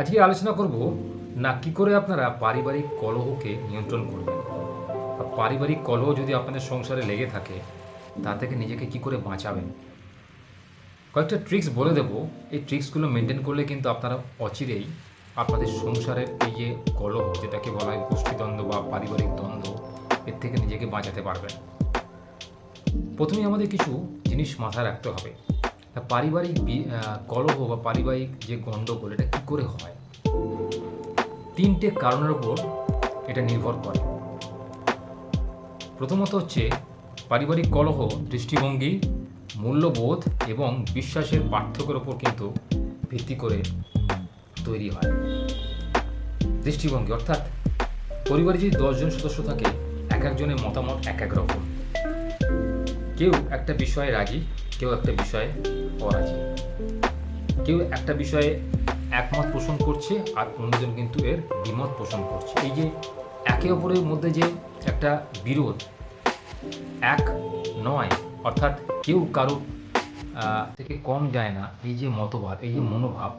আজকে আলোচনা করব না কি করে আপনারা পারিবারিক কলহকে নিয়ন্ত্রণ করবেন? পারিবারিক কলহ যদি আপনাদের সংসারে লেগে থাকে, তা থেকে নিজেকে কি করে বাঁচাবেন? কয়েকটা ট্রিক্স বলে দেব। এই ট্রিক্সগুলো মেনটেন করলে কিন্তু আপনারা অচিরেই আপনাদের সংসারের এই যে কলহ, যেটাকে বলা হয় গোষ্ঠীদ্বন্দ্ব বা পারিবারিক দ্বন্দ্ব, এর থেকে নিজেকে বাঁচাতে পারবেন। প্রথমে আমাদের কিছু জিনিস মাথায় রাখতে হবে। পারিবারিক কলহ বা পারিবারিক যে গণ্ডগোল এটা কী করে হয়? তিনটে কারণের উপর এটা নির্ভর করে। প্রথমত হচ্ছে, পারিবারিক কলহ, দৃষ্টিভঙ্গি, মূল্যবোধ এবং বিশ্বাসের পার্থক্যের ওপর কিন্তু ভিত্তি করে তৈরি হয়। দৃষ্টিভঙ্গি, অর্থাৎ পরিবারে যদি দশজন সদস্য থাকে, এক একজনের মতামত এক এক রকম। কেউ একটা বিষয়ে রাজি কেউ একটা বিষয়ে অরাজি। কেউ একটা বিষয়ে একমত পোষণ করছে আর অন্যজন কিন্তু এর দ্বিমত পোষণ করছে। এই যে একে অপরের মধ্যে যে একটা বিরোধ, এক নয়, অর্থাৎ কেউ কারও থেকে কম যায় না, এই যে মতবাদ, এই যে মনোভাব,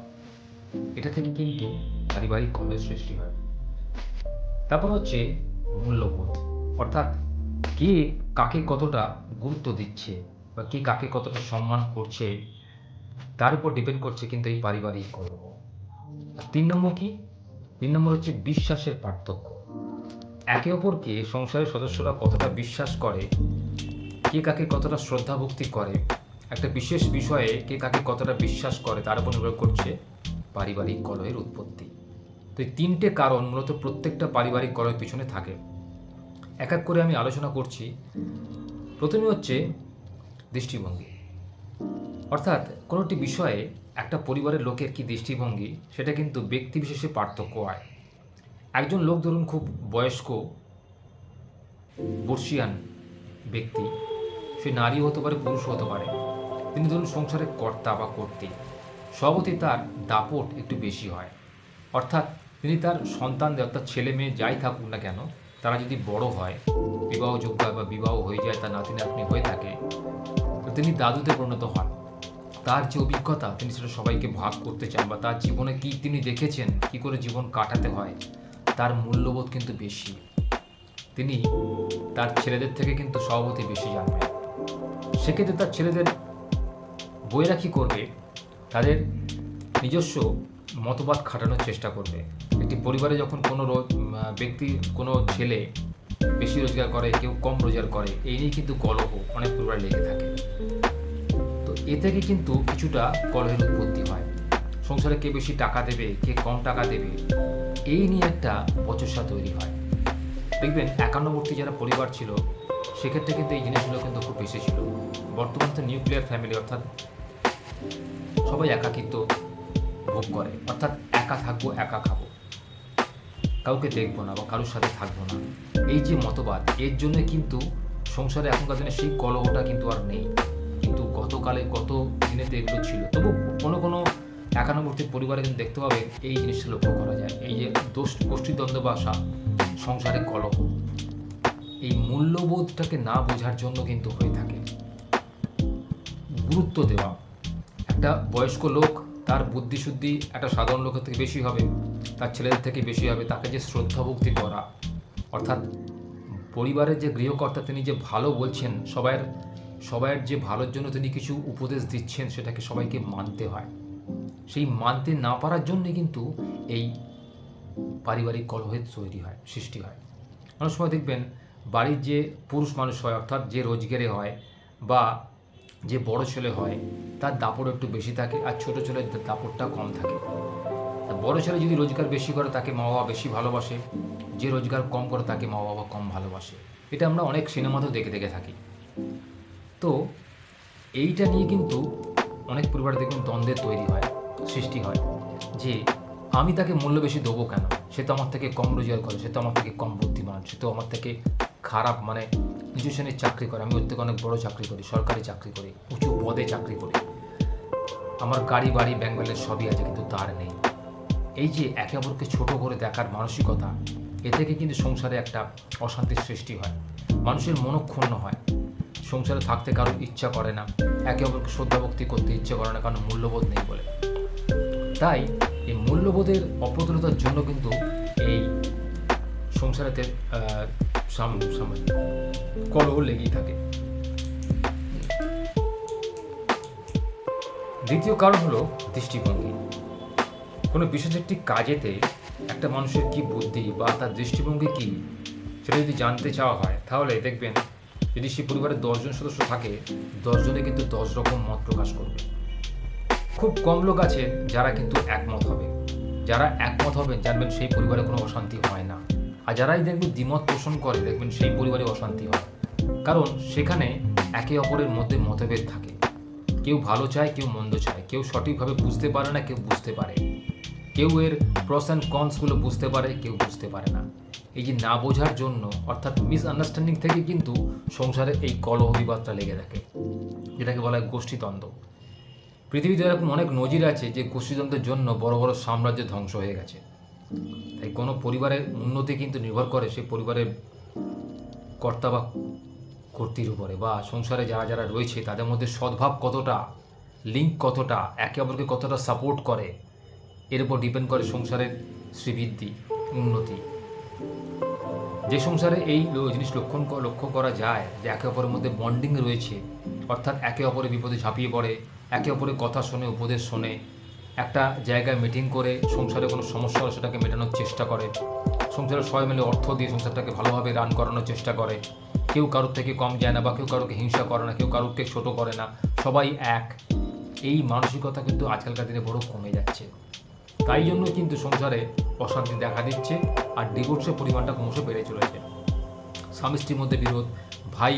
এটা থেকে কিন্তু পারিবারিক কলের সৃষ্টি হয়। তারপর হচ্ছে মূল্যবোধ, অর্থাৎ কে কাকে কতটা গুরুত্ব দিচ্ছে বা কে কাকে কতটা সম্মান করছে, তার উপর ডিপেন্ড করছে কিন্তু এই পারিবারিক কলহ তিন নম্বর কি? তিন নম্বর হচ্ছে বিশ্বাসের পার্থক্য। একে অপরকে সংসারের সদস্যরা কতটা বিশ্বাস করে, কে কাকে কতটা শ্রদ্ধা ভক্তি করে, একটা বিশেষ বিষয়ে কে কাকে কতটা বিশ্বাস করে, তার উপর নির্ভর করছে পারিবারিক কলহের উৎপত্তি। তো এই তিনটে কারণ মূলত প্রত্যেকটা পারিবারিক কলহের পিছনে থাকে। এক এক করে আমি আলোচনা করছি। প্রথমে হচ্ছে দৃষ্টিভঙ্গি। অর্থাৎ কোনো একটি বিষয়ে একটা পরিবারের লোকের কি দৃষ্টিভঙ্গি, সেটা কিন্তু ব্যক্তি বিশেষে পার্থক্য হয়। একজন লোক ধরুন খুব বয়স্ক, বর্ষিয়ান ব্যক্তি, সে নারী হতে পারে পুরুষ হতে পারে। তিনি ধরুন সংসারের কর্তা বা কর্তী স্বভাবতই তার দাপট একটু বেশি হয়। অর্থাৎ তিনি তার সন্তানদের অর্থাৎ ছেলে মেয়ে যাই থাকুক না কেন তারা যদি বড় হয়, বিবাহযোগ্য হয় বা বিবাহ হয়ে যায়, তার নাতি নাতনি হয়ে থাকে তিনি দাদুতে পরিণত হন। তার যে অভিজ্ঞতা, তিনি সেটা সবাইকে ভাগ করতে চান বা তার জীবনে কি তিনি দেখেছেন, কি করে জীবন কাটাতে হয়, তার মূল্যবোধ কিন্তু বেশি। তিনি তার ছেলেদের থেকে কিন্তু সভাপতি বেশি জানবেন। সেক্ষেত্রে তার ছেলেদের বইয়েরা কী করবে? তাদের নিজস্ব মতবাদ খাটানোর চেষ্টা করবে। একটি পরিবারে যখন কোনো ব্যক্তি কোনো ছেলে বেশি রোজগার করে, কেউ কম রোজগার করে, এই নিয়ে কিন্তু কলহ অনেক পরিবারে লেগে থাকে। তো এ থেকে কিন্তু কিছুটা কলহের উৎপত্তি হয়। সংসারে কে বেশি টাকা দেবে, কে কম টাকা দেবে, এই নিয়ে একটা বচসা তৈরি হয়। দেখবেন, একান্নবর্তী যারা পরিবার ছিল, সেক্ষেত্রে কিন্তু এই জিনিসগুলো কিন্তু খুব বেশি ছিল। বর্তমান তো নিউক্লিয়ার ফ্যামিলি অর্থাৎ সবাই একাকিত্ব ভোগ করে, অর্থাৎ একা থাকব, একা খাব। কাউকে দেখব না বা কারোর সাথে থাকব না। এই যে মতবাদ, এর জন্য কিন্তু সংসারে এখনকার দিনে সেই কলহটা কিন্তু আর নেই। কিন্তু গতকালে কত দিনেতে এগুলো ছিল। তবু কোনো কোনো একানবর্তী পরিবারে কিন্তু দেখতে পাবে এই জিনিসটা লক্ষ্য করা যায়। এই যে দোষ, গোষ্ঠীদ্বন্দ্ব বা সংসারে কলহ। এই মূল্যবোধটাকে না বোঝার জন্য কিন্তু হয়ে থাকে। গুরুত্ব দেওয়া। একটা বয়স্ক লোক তার বুদ্ধিশুদ্ধি একটা সাধারণ লোকের থেকে বেশি হবে। তার ছেলেদের থেকে বেশি হবে তাকে যে শ্রদ্ধা ভক্তি করা। অর্থাৎ পরিবারের যে গৃহকর্তা তিনি যে ভালো বলছেন, সবাইয়ের সবাইয়ের যে ভালোর জন্য তিনি কিছু উপদেশ দিচ্ছেন, সেটাকে সবাইকে মানতে হয়। সেই মানতে না পারার জন্যে কিন্তু এই পারিবারিক কলহের তৈরি হয়, সৃষ্টি হয়। অনেক সময় দেখবেন বাড়ির যে পুরুষ মানুষ হয়, অর্থাৎ যে রোজগারে হয় বা যে বড় ছেলে হয়, তার দাপট একটু বেশি থাকে আর ছোট ছেলের দাপটটা কম থাকে। তা বড় ছেলে যদি রোজগার বেশি করে, তাকে মা বাবা বেশি ভালোবাসে, যে রোজগার কম করে, তাকে মা বাবা কম ভালোবাসে। এটা আমরা অনেক সিনেমাতেও দেখে দেখে থাকি। তো এইটা নিয়ে কিন্তু অনেক পরিবার দেখবেন দ্বন্দ্বের তৈরি হয়, সৃষ্টি হয়, যে আমি তাকে মূল্য বেশি দেবো কেন? সে তো আমার থেকে কম রোজগার করে, সে তো আমার থেকে কম বুদ্ধিমান, সে তো আমার থেকে খারাপ মানে নিচু শ্রেণির চাকরি করে, আমি ওর থেকে অনেক বড় চাকরি করি, সরকারি চাকরি করি, উঁচু পদে চাকরি করি। আমার গাড়ি, বাড়ি ব্যালেন্স সবই আছে, কিন্তু তার নেই। এই যে একে অপরকে ছোট করে দেখার মানসিকতা, এ থেকে কিন্তু সংসারে একটা অশান্তির সৃষ্টি হয়। মানুষের মনক্ষুণ্ণ হয়। সংসারে থাকতে কারোর ইচ্ছা করে না। একে অপরকে শ্রদ্ধা ভক্তি করতে ইচ্ছে করে না, কারণ মূল্যবোধ নেই বলে। তাই এই মূল্যবোধের অপ্রতুলতার জন্য কিন্তু এই সংসারেতে কলহ লেগেই থাকে। দ্বিতীয় কারণ হলো দৃষ্টিভঙ্গি। কোনো বিশেষ একটি কাজেতে একটা মানুষের কি বুদ্ধি বা তার দৃষ্টিভঙ্গি কি, সেটা যদি জানতে চাওয়া হয়, তাহলে দেখবেন যদি সেই পরিবারের দশজন সদস্য থাকে, দশজনে কিন্তু দশ রকম মত প্রকাশ করবে। খুব কম লোক আছে যারা কিন্তু একমত হবে। যারা একমত হবেন জানবেন সেই পরিবারে কোনো অশান্তি হয় না। আর যারাই দেখবেন দ্বিমত পোষণ করে, দেখবেন সেই পরিবারে অশান্তি হয়। কারণ সেখানে একে অপরের মধ্যে মতভেদ থাকে। কেউ ভালো চায়, কেউ মন্দ চায়। কেউ সঠিকভাবে বুঝতে পারে না, কেউ বুঝতে পারে। কেউ এর প্রস অ্যান্ড কনসগুলো বুঝতে পারে, কেউ বুঝতে পারে না। এই যে না বোঝার জন্য, অর্থাৎ মিসআন্ডারস্ট্যান্ডিং থেকে কিন্তু সংসারে এই কলহ বিবাদটা লেগে থাকে, যেটাকে বলা হয় গোষ্ঠীদ্বন্দ্ব। পৃথিবীতে এরকম অনেক নজির আছে যে গোষ্ঠীদ্বন্দ্বের জন্য বড় বড় সাম্রাজ্য ধ্বংস হয়ে গেছে। তাই কোনো পরিবারের উন্নতি কিন্তু নির্ভর করে সেই পরিবারের কর্তা বা কর্তির উপরে, বা সংসারে যারা যারা রয়েছে তাদের মধ্যে সদ্ভাব কতটা লিঙ্ক কতটা, একে অপরকে কতটা সাপোর্ট করে এর উপর ডিপেন্ড করে সংসারের শ্রীবৃদ্ধি, উন্নতি। যে সংসারে এই জিনিস লক্ষণ লক্ষ্য করা যায় যে একে অপরের মধ্যে বন্ডিং রয়েছে, অর্থাৎ একে অপরের বিপদে ঝাঁপিয়ে পড়ে, একে অপরের কথা শোনে, উপদেশ শোনে, একটা জায়গায় মিটিং করে, সংসারে কোনো সমস্যা হলে সেটাকে মেটানোর চেষ্টা করে, সংসারে সবাই মিলে অর্থ দিয়ে সংসারটাকে ভালোভাবে রান করানোর চেষ্টা করে। কেউ কারোর থেকে কম যায় না বা কেউ কারোকে হিংসা করে না, কেউ কারোকে ছোটো করে না, সবাই এক। এই মানসিকতা কিন্তু আজকালকার দিনে বড় কমে যাচ্ছে। তাই জন্য কিন্তু সংসারে অশান্তি দেখা দিচ্ছে আর ডিভোর্সের পরিমাণটা ক্রমশ বেড়ে চলেছে। স্বামী স্ত্রীর মধ্যে বিরোধ, ভাই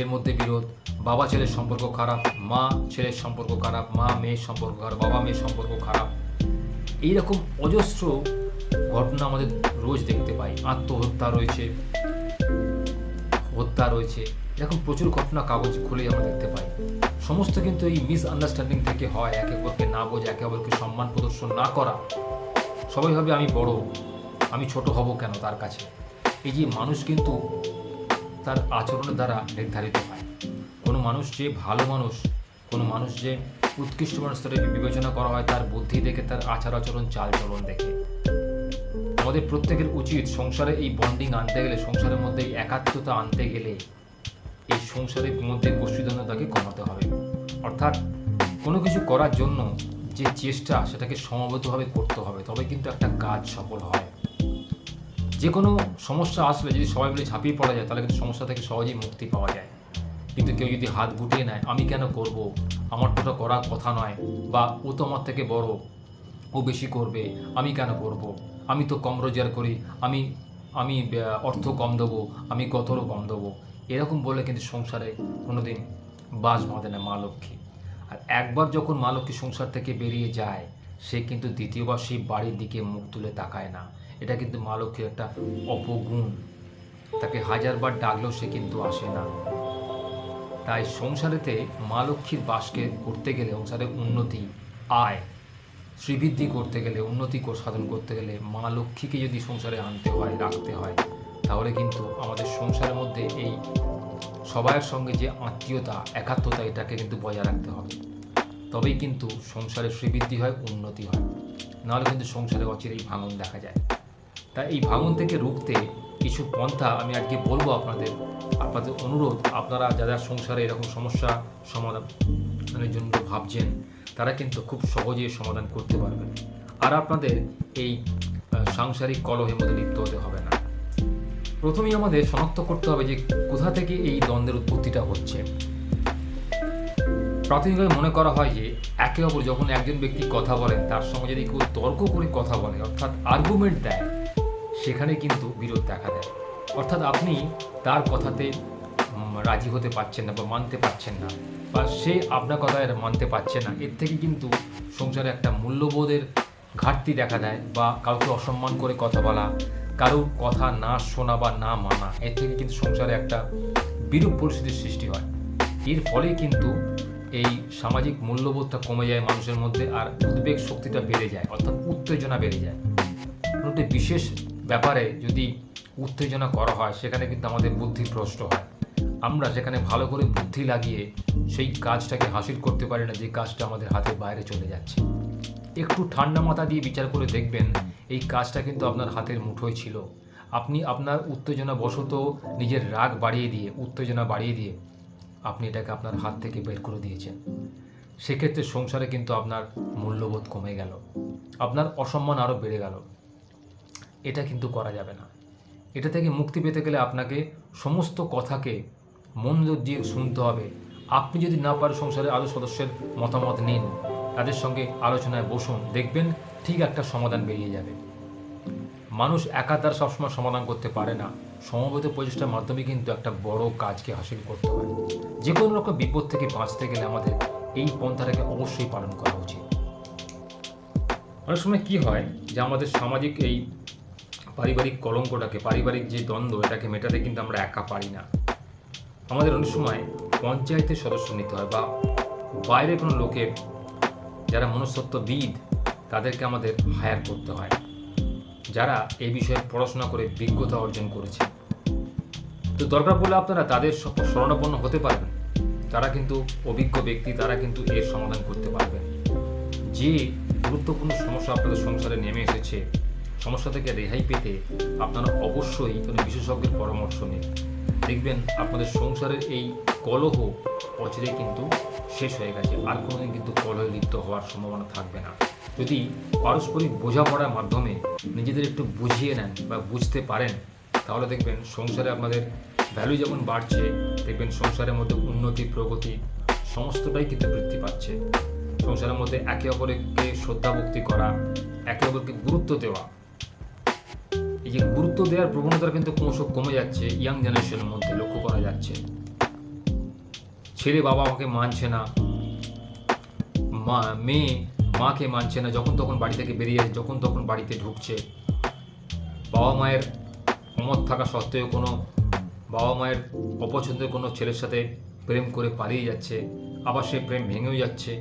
এর মধ্যে বিরোধ, বাবা ছেলের সম্পর্ক খারাপ, মা ছেলের সম্পর্ক খারাপ, মা মেয়ের সম্পর্ক খারাপ, বাবা মেয়ের সম্পর্ক খারাপ। এইরকম অজস্র ঘটনা আমাদের রোজ দেখতে পাই। আত্মহত্যা রয়েছে, হত্যা রয়েছে, এরকম প্রচুর ঘটনা কাগজ খুলে আমরা দেখতে পাই। সমস্ত কিন্তু এই মিসআন্ডারস্ট্যান্ডিং থেকে হয়, একে অপরকে না বোঝা, একে অপরকে সম্মান প্রদর্শন না করা। সবাই ভাবে আমি বড়, আমি ছোট হব কেন তার কাছে? এই যে মানুষ কিন্তু তার আচরণের দ্বারা নির্ধারিত হয়। কোনো মানুষ যে ভালো মানুষ, কোনো মানুষ যে উৎকৃষ্ট মানুষ তার বিবেচনা করা হয়, তার বুদ্ধি দেখে, তার আচার আচরণ চাল চলন দেখে। আমাদের প্রত্যেকের উচিত সংসারে এই বন্ডিং আনতে গেলে, সংসারের মধ্যে একাত্মতা আনতে গেলে এই সংসারের মধ্যে গোষ্ঠীদ্বন্দ্বতাকে কমাতে হবে। অর্থাৎ কোনো কিছু করার জন্য যে চেষ্টা, সেটাকে সমবেতভাবে করতে হবে তবে কিন্তু একটা কাজ সফল হয়। যে কোনো সমস্যা আসলে যদি সবাই মিলে ঝাঁপিয়ে পড়া যায়, তাহলে কিন্তু সমস্যা থেকে সহজেই মুক্তি পাওয়া যায়। কিন্তু কেউ যদি হাত গুটিয়ে নেয়, আমি কেন করব? আমার তো করার কথা নয়। বা, ও তো আমার থেকে বড়, ও বেশি করবে, আমি কেন করব? আমি তো কম রোজগার করি, আমি আমি অর্থ কম দেবো, আমি কতরও কম দেবো। এরকম বলে কিন্তু সংসারে কোনোদিন বাস বাঁধে না মা লক্ষ্মী। আর একবার যখন মা লক্ষ্মী সংসার থেকে বেরিয়ে যায়, সে কিন্তু দ্বিতীয়বার সেই বাড়ির দিকে মুখ তুলে তাকায় না। এটা কিন্তু মা লক্ষ্মীর একটা অপগুণ। তাকে হাজারবার ডাকলেও সে কিন্তু আসে না। তাই সংসারেতে মা লক্ষ্মীর বাসকে করতে গেলে সংসারের উন্নতি, আয়, শ্রীবৃদ্ধি করতে গেলে, উন্নতি সাধন করতে গেলে মা লক্ষ্মীকে যদি সংসারে আনতে হয়, রাখতে হয় তাহলে কিন্তু আমাদের সংসারের মধ্যে এই সবাইয়ের সঙ্গে যে আত্মীয়তা, একাত্মতা, এটাকে কিন্তু বজায় রাখতে হবে। তবেই কিন্তু সংসারে শ্রীবৃদ্ধি হয়, উন্নতি হয়। নাহলে কিন্তু সংসারে অচিরেই ভাঙন দেখা যায়। তাই এই ভাঙন থেকে রুখতে কিছু পন্থা আমি আজকে বলব আপনাদের। আপনাদের অনুরোধ, আপনারা যারা সংসারে এরকম সমস্যা সমাধানের জন্য ভাবছেন, তারা কিন্তু খুব সহজেই সমাধান করতে পারবেন। আর আপনাদের এই সাংসারিক কলহের মধ্যে লিপ্ত হতে হবে না। প্রথমেই আমাদের শনাক্ত করতে হবে যে কোথা থেকে এই দ্বন্দ্বের উৎপত্তিটা হচ্ছে। প্রাথমিকভাবে মনে করা হয় যে একে অপর যখন একজন ব্যক্তি কথা বলেন, তার সঙ্গে যদি কেউ তর্ক করে কথা বলে, অর্থাৎ আর্গুমেন্ট দেয়, সেখানে কিন্তু বিরোধ দেখা দেয়। অর্থাৎ আপনি তার কথাতে রাজি হতে পারছেন না বা মানতে পারছেন না বা সে আপনার কথায় মানতে পারছে না, এর থেকে কিন্তু সংসারে একটা মূল্যবোধের ঘাটতি দেখা দেয় বা কাউকে অসম্মান করে কথা বলা কারোর কথা না শোনা বা না মানা, এর থেকে কিন্তু সংসারে একটা বিরূপ পরিস্থিতির সৃষ্টি হয়। এর ফলে কিন্তু এই সামাজিক মূল্যবোধটা কমে যায় মানুষের মধ্যে আর উদ্বেগ শক্তিটা বেড়ে যায়, অর্থাৎ উত্তেজনা বেড়ে যায়। একটি বিশেষ ব্যাপারে যদি উত্তেজনা করা হয়, সেখানে কিন্তু আমাদের বুদ্ধি ভ্রষ্ট হয়। আমরা সেখানে ভালো করে বুদ্ধি লাগিয়ে সেই কাজটাকে হাসিল করতে পারি না, যে কাজটা আমাদের হাতের বাইরে চলে যাচ্ছে। একটু ঠান্ডা মাথা দিয়ে বিচার করে দেখবেন এই কাজটা কিন্তু আপনার হাতের মুঠোয় ছিল। আপনি আপনার উত্তেজনা বশত নিজের রাগ বাড়িয়ে দিয়ে, উত্তেজনা বাড়িয়ে দিয়ে আপনি এটাকে আপনার হাত থেকে বের করে দিয়েছেন। সেক্ষেত্রে সংসারে কিন্তু আপনার মূল্যবোধ কমে গেল। আপনার অসম্মান আরও বেড়ে গেল। এটা কিন্তু করা যাবে না। এটা থেকে মুক্তি পেতে গেলে আপনাকে সমস্ত কথাকে মন দিয়ে শুনতে হবে। আপনি যদি না পারেন সংসারে আরও সদস্যের মতামত নিন। তাদের সঙ্গে আলোচনায় বসুন, দেখবেন ঠিক একটা সমাধান বেরিয়ে যাবে। মানুষ একা তার সবসময় সমাধান করতে পারে না। সমবেত প্রচেষ্টার মাধ্যমে কিন্তু একটা বড় কাজকে হাসিল করতে হয়। যে কোনো রকম বিপদ থেকে বাঁচতে গেলে আমাদের এই পন্থাটাকে অবশ্যই পালন করা উচিত। অনেক সময় কি হয় যে আমাদের সামাজিক এই পারিবারিক কলঙ্কটাকে, পারিবারিক যে দ্বন্দ্ব, এটাকে মেটাতে কিন্তু আমরা একা পারি না। আমাদের অনেক সময় পঞ্চায়েতের সদস্য নিতে হয় বা বাইরে কোনো লোকের মনস্তত্ত্ববিদ তাদেরকে আমাদের হায়ার করতে হয়। যারা এই বিষয়ে পড়াশোনা করে বিজ্ঞতা অর্জন করেছে। তো দরকার পড়লে আপনারা তাদের শরণাপন্ন হতে পারবেন তারা কিন্তু অভিজ্ঞ ব্যক্তি, তারা কিন্তু এর সমাধান করতে পারবেন যে গুরুত্বপূর্ণ সমস্যা আপনাদের সংসারে নেমে এসেছে, সমস্যা থেকে রেহাই পেতে আপনারা অবশ্যই কোনো বিশেষজ্ঞের পরামর্শ নিন। দেখবেন আপনাদের সংসারের এই কলহ অচিরে কিন্তু শেষ হয়ে গেছে। আর কোনোদিন কিন্তু কলহে লিপ্ত হওয়ার সম্ভাবনা থাকবে না। যদি পারস্পরিক বোঝাপড়ার মাধ্যমে নিজেদের একটু বুঝিয়ে নেন বা বুঝতে পারেন, তাহলে দেখবেন সংসারে আপনাদের ভ্যালু যেমন বাড়ছে, দেখবেন সংসারের মধ্যে উন্নতি, প্রগতি সমস্তটাই কিন্তু বৃদ্ধি পাচ্ছে। সংসারের মধ্যে একে অপরকে শ্রদ্ধা ভক্তি করা, একে অপরকে গুরুত্ব দেওয়া। এই যে গুরুত্ব দেওয়ার প্রবণতা কিন্তু ক্রমশ কমে যাচ্ছে ইয়াং জেনারেশনের মধ্যে লক্ষ্য করা যাচ্ছে। ছেলে বাবা মাকে মানছে না। মা, মেয়ে মাকে মানছে না, যখন তখন বাড়ি থেকে বেরিয়ে যখন তখন বাড়িতে ঢুকছে। বাবা মায়ের অমত থাকা সত্ত্বেও কোনো বাবা মায়ের অপছন্দের কোনো ছেলের সাথে প্রেম করে পালিয়ে যাচ্ছে, আবার সে প্রেম ভেঙেও যাচ্ছে।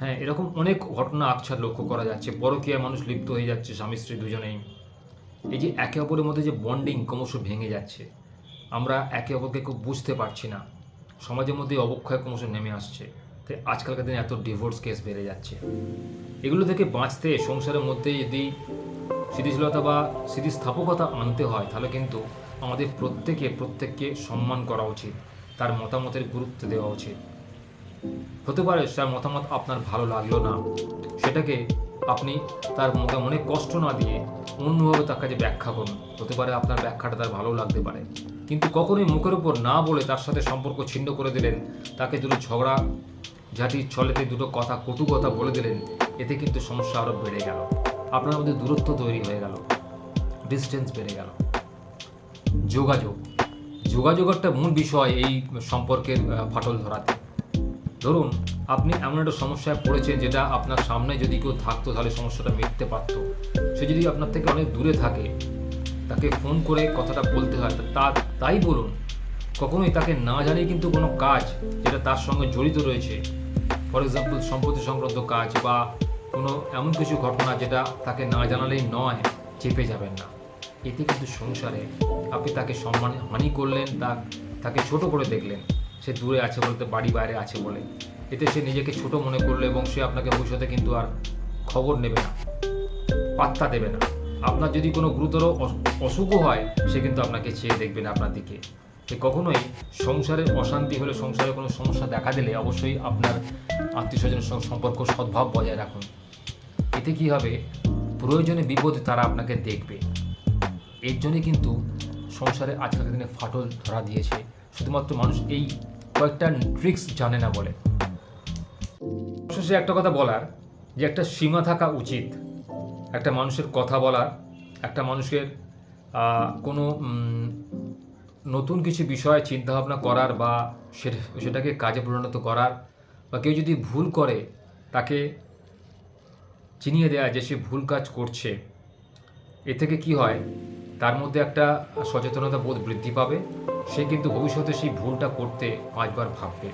হ্যাঁ এরকম অনেক ঘটনা আকছার লক্ষ্য করা যাচ্ছে। পরকীয়া মানুষ লিপ্ত হয়ে যাচ্ছে, স্বামী স্ত্রী দুজনেই। এই যে একে অপরের মধ্যে যে বন্ডিং ক্রমশ ভেঙে যাচ্ছে, আমরা একে অপরকে খুব বুঝতে পারছি না। সমাজের মধ্যে অবক্ষয় ক্রমশ নেমে আসছে। তাই আজকালকার দিনে এত ডিভোর্স কেস বেড়ে যাচ্ছে। এগুলো থেকে বাঁচতে, সংসারের মধ্যে যদি স্থিতিশীলতা বা স্থিতিস্থাপকতা আনতে হয়, তাহলে কিন্তু আমাদের প্রত্যেকে, প্রত্যেককে সম্মান করা উচিত, তার মতামতের গুরুত্ব দেওয়া উচিত। হতে পারে, তার মতামত আপনার ভালো লাগল না, সেটাকে আপনি তার মুখে মনে কষ্ট না দিয়ে অন্যভাবে তার কাছে ব্যাখ্যা করুন। হতে পারে আপনার ব্যাখ্যাটা তার ভালো লাগতে পারে। কিন্তু কখনোই মুখের উপর না বলে তার সাথে সম্পর্ক ছিন্ন করে দিলেন, তাকে দুটো ঝগড়া ঝাঁটির ছলেতে দুটো কথা, কটু কথা বলে দিলেন, এতে কিন্তু সমস্যা আরও বেড়ে গেল। আপনার মধ্যে দূরত্ব তৈরি হয়ে গেল। ডিস্টেন্স বেড়ে গেল। যোগাযোগ। যোগাযোগ একটা মূল বিষয় এই সম্পর্কের ফাটল ধরাতে। ধরুন আপনি এমন একটা সমস্যায় পড়েছেন যেটা আপনার সামনে যদি কেউ থাকতো তাহলে সমস্যাটা মিটতে পারতো। সে যদি আপনার থেকে অনেক দূরে থাকে, তাকে ফোন করে কথাটা বলতে হয়, তা তাই বলুন। কখনোই তাকে না জানিয়ে কিন্তু কোনো কাজ যেটা তার সঙ্গে জড়িত রয়েছে, ফর এক্সাম্পল সম্পত্তি সংক্রান্ত কাজ বা কোনো এমন কিছু ঘটনা যেটা তাকে না জানালেই নয়, চেপে যাবেন না। এতে কিন্তু সংসারে আপনি তাকে সম্মান হানি করলেন, তা তাকে ছোট করে দেখলেন। সে দূরে আছে বলতে বাড়ি বাইরে আছে বলে। এতে সে নিজেকে ছোট মনে করল এবং সে আপনাকে ভবিষ্যতে কিন্তু আর খবর নেবে না, পাত্তা দেবে না। আপনার যদি কোনো গুরুতর অসুখও হয়, সে কিন্তু আপনাকে চেয়ে দেখবে না আপনার দিকে। তাই কখনোই সংসারের অশান্তি হলে সংসারে কোনো সমস্যা দেখা দিলে অবশ্যই আপনার আত্মীয় স্বজনের সঙ্গে সম্পর্ক সদ্ভাব বজায় রাখুন। এতে কি হবে? প্রয়োজনে বিপদ তারা আপনাকে দেখবে। এর জন্যে কিন্তু সংসারে আজকালকার দিনে ফাটল ধরা দিয়েছে। শুধুমাত্র মানুষ এই কয়েকটা ট্রিক্স জানে না বলে। অবশেষে একটা কথা বলার, যে একটা সীমা থাকা উচিত। একটা মানুষের কথা বলার, একটা মানুষের কোনো নতুন কিছু বিষয়ে চিন্তাভাবনা করার বা সেটা- সেটাকে কাজে পরিণত করার, বা কেউ যদি ভুল করে, তাকে চিনিয়ে দেওয়া যে সে ভুল কাজ করছে, এ থেকে কি হয়? তার মধ্যে একটা সচেতনতা বোধ বৃদ্ধি পাবে। সে কিন্তু ভবিষ্যতে সেই ভুলটা করতে পাঁচবার ভাববে।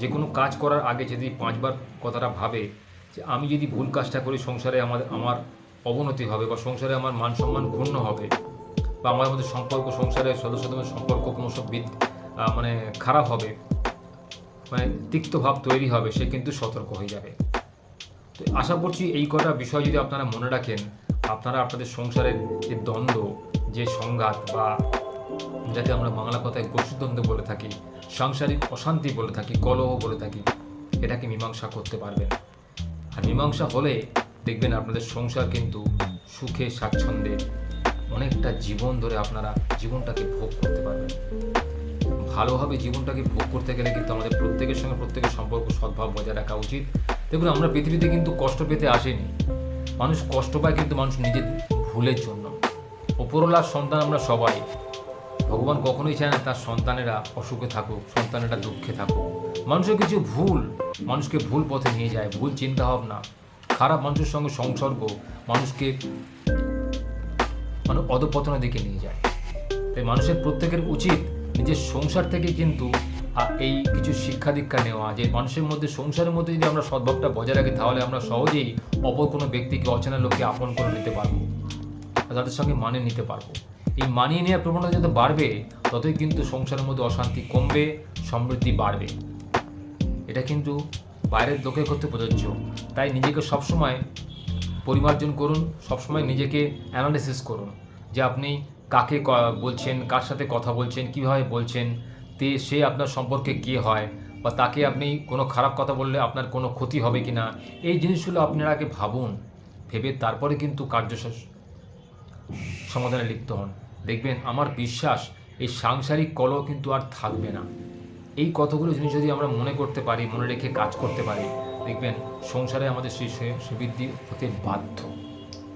যে কোনো কাজ করার আগে যদি পাঁচবার কথাটা ভাবে যে আমি যদি ভুল কাজটা করি সংসারে আমার আমার অবনতি হবে বা সংসারে আমার মান সম্মান ক্ষুণ্ণ হবে বা আমার মধ্যে সম্পর্ক সংসারের সদস্যদের মধ্যে সম্পর্ক ক্রমশ আহ, মানে খারাপ হবে মানে তিক্ত ভাব তৈরি হবে সে কিন্তু সতর্ক হয়ে যাবে। তো আশা করছি এই কটা বিষয় যদি আপনারা মনে রাখেন আপনারা আপনাদের সংসারের যে দ্বন্দ্ব যে সংঘাত বা যাকে আমরা বাংলা কথায় গোষ্ঠীদ্বন্দ্ব বলে থাকি, সাংসারিক অশান্তি বলে থাকি, কলহ বলে থাকি, এটাকে মীমাংসা করতে পারবেন আর মীমাংসা হলে দেখবেন আপনাদের সংসার কিন্তু সুখে, স্বাচ্ছন্দ্যে অনেকটা জীবন ধরে আপনারা জীবনটাকে ভোগ করতে পারবেন। ভালোভাবে জীবনটাকে ভোগ করতে গেলে কিন্তু আমাদের প্রত্যেকের সঙ্গে প্রত্যেকের সম্পর্ক সদ্ভাব বজায় রাখা উচিত। দেখুন, আমরা পৃথিবীতে কিন্তু কষ্ট পেতে আসেনি। মানুষ কষ্ট পায় কিন্তু মানুষ নিজের ভুলের জন্য। ওপরওয়ালার সন্তান আমরা সবাই। ভগবান কখনোই চায় না তার সন্তানেরা অসুখে থাকুক, সন্তানেরা দুঃখে থাকুক। মানুষের কিছু ভুল, মানুষকে ভুল পথে নিয়ে যায়, ভুল চিন্তা ভাবনা খারাপ মানুষের সঙ্গে সংসর্গ মানুষকে মানে অধপতনের দিকে নিয়ে যায়। তাই মানুষের প্রত্যেকের উচিত নিজের সংসার থেকে কিন্তু এই কিছু শিক্ষা দীক্ষা নেওয়া, যে মানুষের মধ্যে, সংসারের মধ্যে যদি আমরা সদ্ভাবটা বজায় রাখি, তাহলে আমরা সহজেই অপর কোনো ব্যক্তিকে, অচেনা লোককে আপন করে নিতে পারব তাদের সঙ্গে মানে নিতে পারব। এই মানিয়ে নেওয়ার প্রবণতা যত বাড়বে, ততই কিন্তু সংসারের মধ্যে অশান্তি কমবে, সমৃদ্ধি বাড়বে। এটা কিন্তু বাইরের লোকের করতে প্রযোজ্য। তাই নিজেকে সবসময় পরিমার্জন করুন, সবসময় নিজেকে অ্যানালিসিস করুন। যে আপনি কাকে বলছেন, কার সাথে কথা বলছেন, কীভাবে বলছেন, তে, সে আপনার সম্পর্কে কে হয়, বা তাকে আপনি কোনো খারাপ কথা বললে আপনার কোনো ক্ষতি হবে কি না এই জিনিসগুলো আপনারা আগে ভাবুন, ভেবে তারপরে কিন্তু কার্য সমাধানে লিপ্ত হন। দেখবেন আমার বিশ্বাস, এই সাংসারিক কলহ কিন্তু আর থাকবে না। এই কতগুলো জিনিস যদি আমরা মনে করতে পারি, মনে রেখে কাজ করতে পারি, দেখবেন সংসারে আমাদের সেই সুবৃদ্ধি হতে বাধ্য।